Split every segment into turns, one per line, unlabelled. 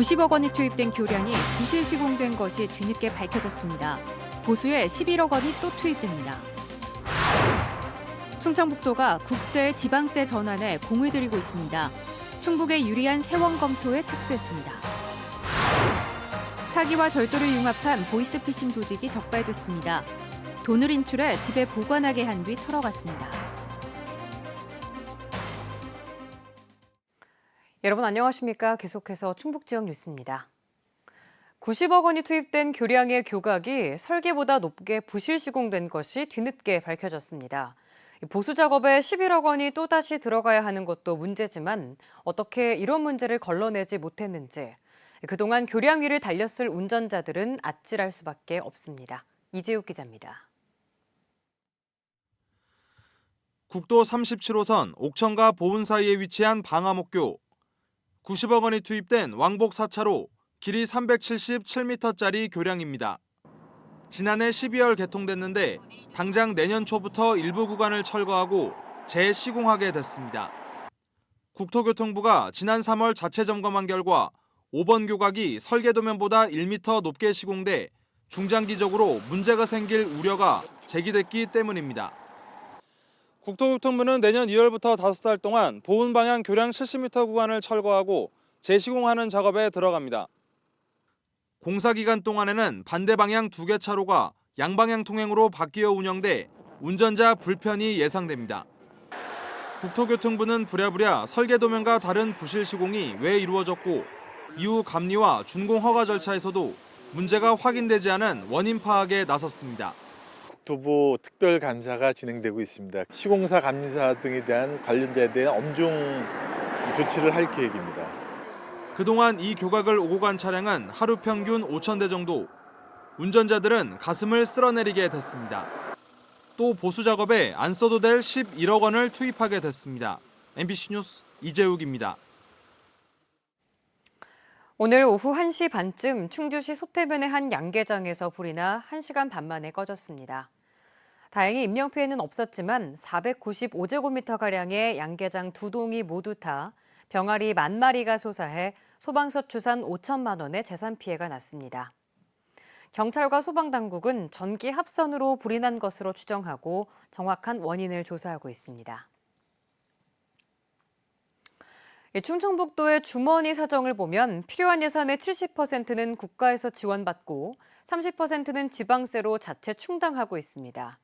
90억 원이 투입된 교량이 부실 시공된 것이 뒤늦게 밝혀졌습니다. 보수에 11억 원이 또 투입됩니다. 충청북도가 국세 지방세 전환에 공을 들이고 있습니다. 충북의 유리한 세원 검토에 착수했습니다. 사기와 절도를 융합한 보이스피싱 조직이 적발됐습니다. 돈을 인출해 집에 보관하게 한 뒤 털어갔습니다.
여러분 안녕하십니까? 계속해서 충북 지역 뉴스입니다. 90억 원이 투입된 교량의 교각이 설계보다 높게 부실 시공된 것이 뒤늦게 밝혀졌습니다. 보수 작업에 11억 원이 또다시 들어가야 하는 것도 문제지만 어떻게 이런 문제를 걸러내지 못했는지 그동안 교량 위를 달렸을 운전자들은 아찔할 수밖에 없습니다. 이재욱 기자입니다.
국도 37호선 옥천과 보은 사이에 위치한 방화목교. 90억 원이 투입된 왕복 4차로 길이 377m짜리 교량입니다. 지난해 12월 개통됐는데 당장 내년 초부터 일부 구간을 철거하고 재시공하게 됐습니다. 국토교통부가 지난 3월 자체 점검한 결과 5번 교각이 설계도면보다 1m 높게 시공돼 중장기적으로 문제가 생길 우려가 제기됐기 때문입니다. 국토교통부는 내년 2월부터 5달 동안 보은 방향 교량 70m 구간을 철거하고 재시공하는 작업에 들어갑니다. 공사 기간 동안에는 반대 방향 두 개 차로가 양방향 통행으로 바뀌어 운영돼 운전자 불편이 예상됩니다. 국토교통부는 부랴부랴 설계 도면과 다른 부실 시공이 왜 이루어졌고 이후 감리와 준공 허가 절차에서도 문제가 확인되지 않은 원인 파악에 나섰습니다.
국토부 특별 감사가 진행되고 있습니다. 시공사 감리사 등에 대한 관련자에 대한 엄중 조치를 할 계획입니다.
그동안 이 교각을 오고 간 차량은 하루 평균 5천 대 정도. 운전자들은 가슴을 쓸어내리게 됐습니다. 또 보수 작업에 안 써도 될 11억 원을 투입하게 됐습니다. MBC 뉴스 이재욱입니다.
오늘 오후 1시 반쯤 충주시 소태변의 한 양계장에서 불이 나 1시간 반 만에 꺼졌습니다. 다행히 인명피해는 없었지만 495제곱미터가량의 양계장 두 동이 모두 타 병아리 만 마리가 솟아해 소방서 추산 5천만 원의 재산 피해가 났습니다. 경찰과 소방당국은 전기 합선으로 불이 난 것으로 추정하고 정확한 원인을 조사하고 있습니다. 예, 충청북도의 주머니 사정을 보면 필요한 예산의 70%는 국가에서 지원받고 30%는 지방세로 자체 충당하고 있습니다.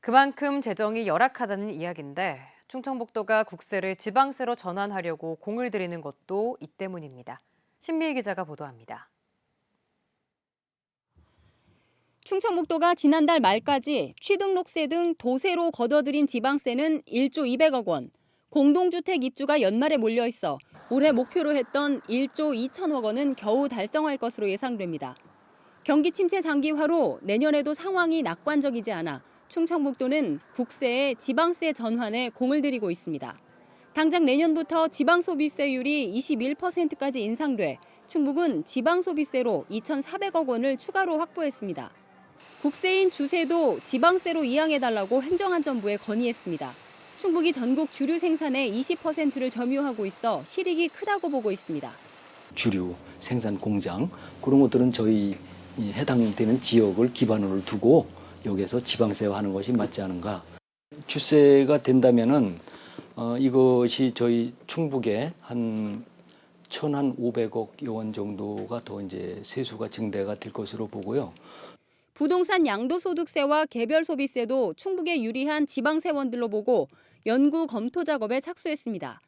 그만큼 재정이 열악하다는 이야기인데 충청북도가 국세를 지방세로 전환하려고 공을 들이는 것도 이 때문입니다. 신미희 기자가 보도합니다.
충청북도가 지난달 말까지 취등록세 등 도세로 걷어들인 지방세는 1조 200억 원, 공동주택 입주가 연말에 몰려 있어 올해 목표로 했던 1조 2천억 원은 겨우 달성할 것으로 예상됩니다. 경기 침체 장기화로 내년에도 상황이 낙관적이지 않아 충청북도는 국세에 지방세 전환에 공을 들이고 있습니다. 당장 내년부터 지방소비세율이 21%까지 인상돼 충북은 지방소비세로 2,400억 원을 추가로 확보했습니다. 국세인 주세도 지방세로 이양해달라고 행정안전부에 건의했습니다. 충북이 전국 주류 생산의 20%를 점유하고 있어 실익이 크다고 보고 있습니다.
주류 생산 공장 그런 것들은 저희 이 해당되는 지역을 기반으로 두고 여기에서 지방세화하는 것이 맞지 않은가. 주세가 된다면은 어, 이것이 저희 충북에 한 천한 500억 원 정도가 더 이제 세수가 증대가 될 것으로 보고요.
부동산 양도소득세와 개별 소비세도 충북에 유리한 지방 세원들로 보고 연구 검토 작업에 착수했습니다.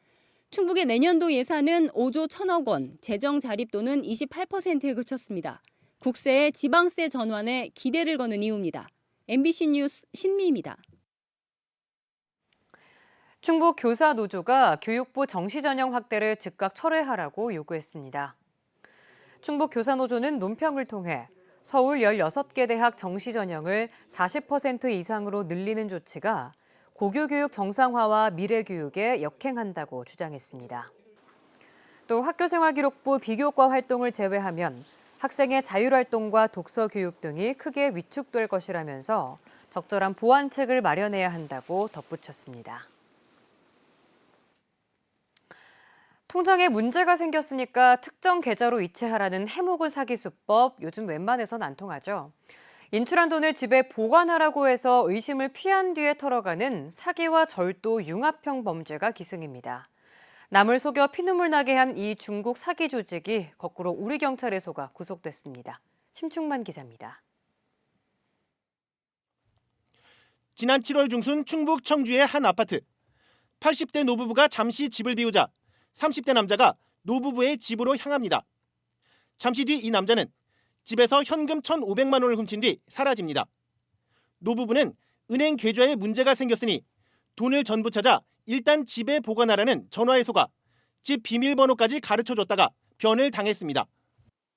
충북의 내년도 예산은 5조 1천억 원, 재정 자립도는 28%에 그쳤습니다. 국세의 지방세 전환에 기대를 거는 이유입니다. MBC 뉴스 신미입니다.
충북 교사 노조가 교육부 정시 전형 확대를 즉각 철회하라고 요구했습니다. 충북 교사 노조는 논평을 통해 서울 16개 대학 정시 전형을 40% 이상으로 늘리는 조치가 고교 교육 정상화와 미래 교육에 역행한다고 주장했습니다. 또 학교생활기록부 비교과 활동을 제외하면 학생의 자율활동과 독서 교육 등이 크게 위축될 것이라면서 적절한 보완책을 마련해야 한다고 덧붙였습니다. 통장에 문제가 생겼으니까 특정 계좌로 이체하라는 해묵은 사기 수법 요즘 웬만해선 안 통하죠. 인출한 돈을 집에 보관하라고 해서 의심을 피한 뒤에 털어가는 사기와 절도 융합형 범죄가 기승입니다. 남을 속여 피눈물 나게 한 이 중국 사기 조직이 거꾸로 우리 경찰에 속아 구속됐습니다. 심충만 기자입니다.
지난 7월 중순 충북 청주의 한 아파트. 80대 노부부가 잠시 집을 비우자 30대 남자가 노부부의 집으로 향합니다. 잠시 뒤 이 남자는 집에서 현금 1,500만 원을 훔친 뒤 사라집니다. 노부부는 은행 계좌에 문제가 생겼으니 돈을 전부 찾아 일단 집에 보관하라는 전화에 속아 집 비밀번호까지 가르쳐 줬다가 변을 당했습니다.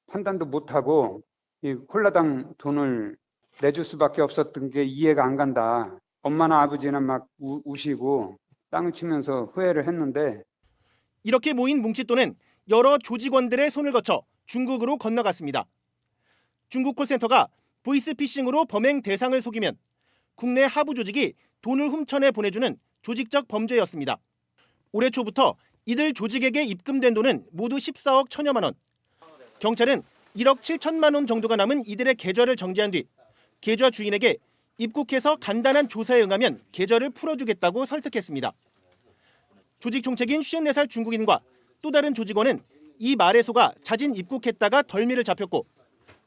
판단도 못하고 이 홀라당 돈을 내줄 수밖에 없었던 게 이해가 안 간다. 엄마나 아버지는 막 우, 우시고 땅을 치면서 후회를 했는데
이렇게 모인 뭉칫돈은 여러 조직원들의 손을 거쳐 중국으로 건너갔습니다. 중국 콜센터가 보이스피싱으로 범행 대상을 속이면 국내 하부 조직이 돈을 훔쳐내 보내주는 조직적 범죄였습니다. 올해 초부터 이들 조직에게 입금된 돈은 모두 14억 천여만 원. 경찰은 1억 7천만 원 정도가 남은 이들의 계좌를 정지한 뒤 계좌 주인에게 입국해서 간단한 조사에 응하면 계좌를 풀어주겠다고 설득했습니다. 조직 총책인 54살 중국인과 또 다른 조직원은 이 말에 속아 자진 입국했다가 덜미를 잡혔고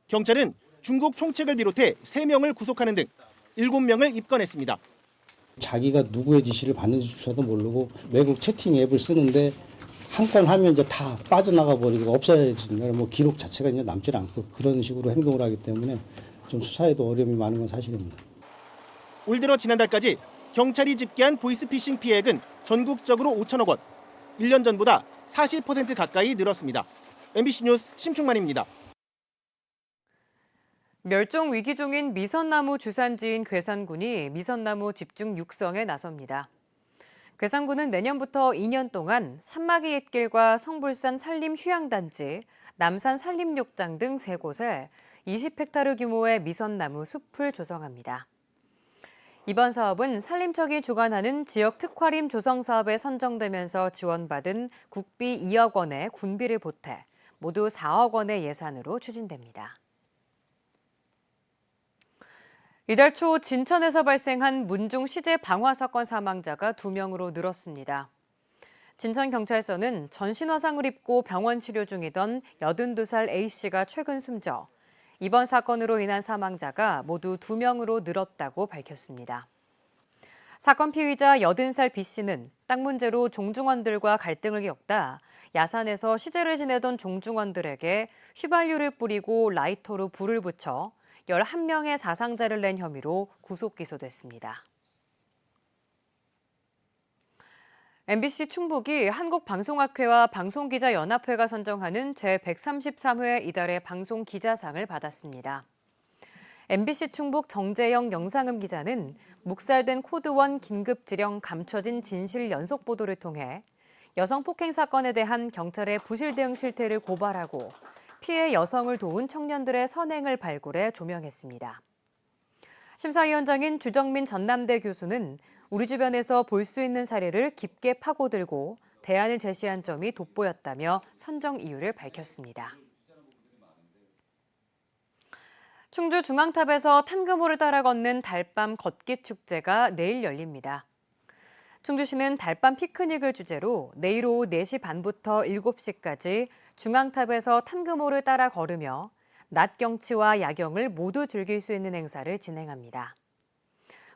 경찰은 중국 총책을 비롯해 3명을 구속하는 등 7명을 입건했습니다.
자기가 누구의 지시를 받는지조차도 모르고 외국 채팅 앱을 쓰는데 한 건 하면 이제 다 빠져나가 버리고 없어지는. 뭐 기록 자체가 이제 남질 않고 그런 식으로 행동을 하기 때문에 좀 수사에도 어려움이 많은 건 사실입니다.
올 들어 지난달까지 경찰이 집계한 보이스피싱 피해액은 전국적으로 5천억 원. 1년 전보다 40% 가까이 늘었습니다. MBC 뉴스 심충만입니다.
멸종 위기종인 미선나무 주산지인 괴산군이 미선나무 집중 육성에 나섭니다. 괴산군은 내년부터 2년 동안 산마기 옛길과 성불산 산림 휴양단지, 남산 산림욕장 등세 곳에 20헥타르 규모의 미선나무 숲을 조성합니다. 이번 사업은 산림청이 주관하는 지역 특화림 조성 사업에 선정되면서 지원받은 국비 2억 원의 군비를 보태 모두 4억 원의 예산으로 추진됩니다. 이달 초 진천에서 발생한 문중 시제 방화 사건 사망자가 2명으로 늘었습니다. 진천경찰서는 전신 화상을 입고 병원 치료 중이던 82살 A씨가 최근 숨져 이번 사건으로 인한 사망자가 모두 2명으로 늘었다고 밝혔습니다. 사건 피의자 80살 B씨는 땅 문제로 종중원들과 갈등을 겪다 야산에서 시제를 지내던 종중원들에게 휘발유를 뿌리고 라이터로 불을 붙여 11명의 사상자를 낸 혐의로 구속 기소됐습니다. MBC 충북이 한국방송학회와 방송기자연합회가 선정하는 제133회 이달의 방송기자상을 받았습니다. MBC 충북 정재영 영상음 기자는 묵살된 코드원 긴급지령 감춰진 진실 연속 보도를 통해 여성 폭행 사건에 대한 경찰의 부실 대응 실태를 고발하고 피해 여성을 도운 청년들의 선행을 발굴해 조명했습니다. 심사위원장인 주정민 전남대 교수는 우리 주변에서 볼 수 있는 사례를 깊게 파고들고 대안을 제시한 점이 돋보였다며 선정 이유를 밝혔습니다. 충주 중앙탑에서 탄금호를 따라 걷는 달밤 걷기 축제가 내일 열립니다. 충주시는 달밤 피크닉을 주제로 내일 오후 4시 반부터 7시까지 중앙탑에서 탄금호를 따라 걸으며 낮 경치와 야경을 모두 즐길 수 있는 행사를 진행합니다.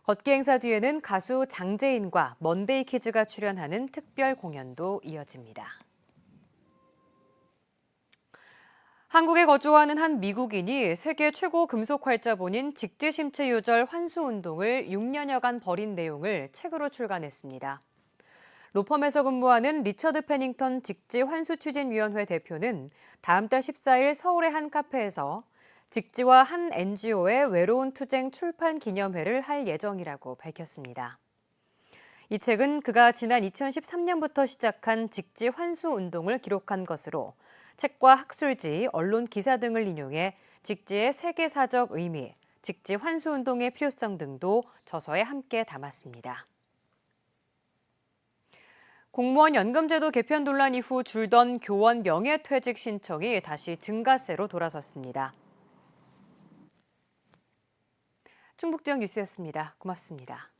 걷기 행사 뒤에는 가수 장재인과 먼데이 키즈가 출연하는 특별 공연도 이어집니다. 한국에 거주하는 한 미국인이 세계 최고 금속 활자본인 직지심체 요절 환수 운동을 6년여간 벌인 내용을 책으로 출간했습니다. 로펌에서 근무하는 리처드 페닝턴 직지 환수 추진위원회 대표는 다음 달 14일 서울의 한 카페에서 직지와 한 NGO의 외로운 투쟁 출판 기념회를 할 예정이라고 밝혔습니다. 이 책은 그가 지난 2013년부터 시작한 직지 환수 운동을 기록한 것으로 책과 학술지, 언론 기사 등을 인용해 직지의 세계사적 의미, 직지 환수 운동의 필요성 등도 저서에 함께 담았습니다. 공무원 연금제도 개편 논란 이후 줄던 교원 명예퇴직 신청이 다시 증가세로 돌아섰습니다. 충북지역 뉴스였습니다. 고맙습니다.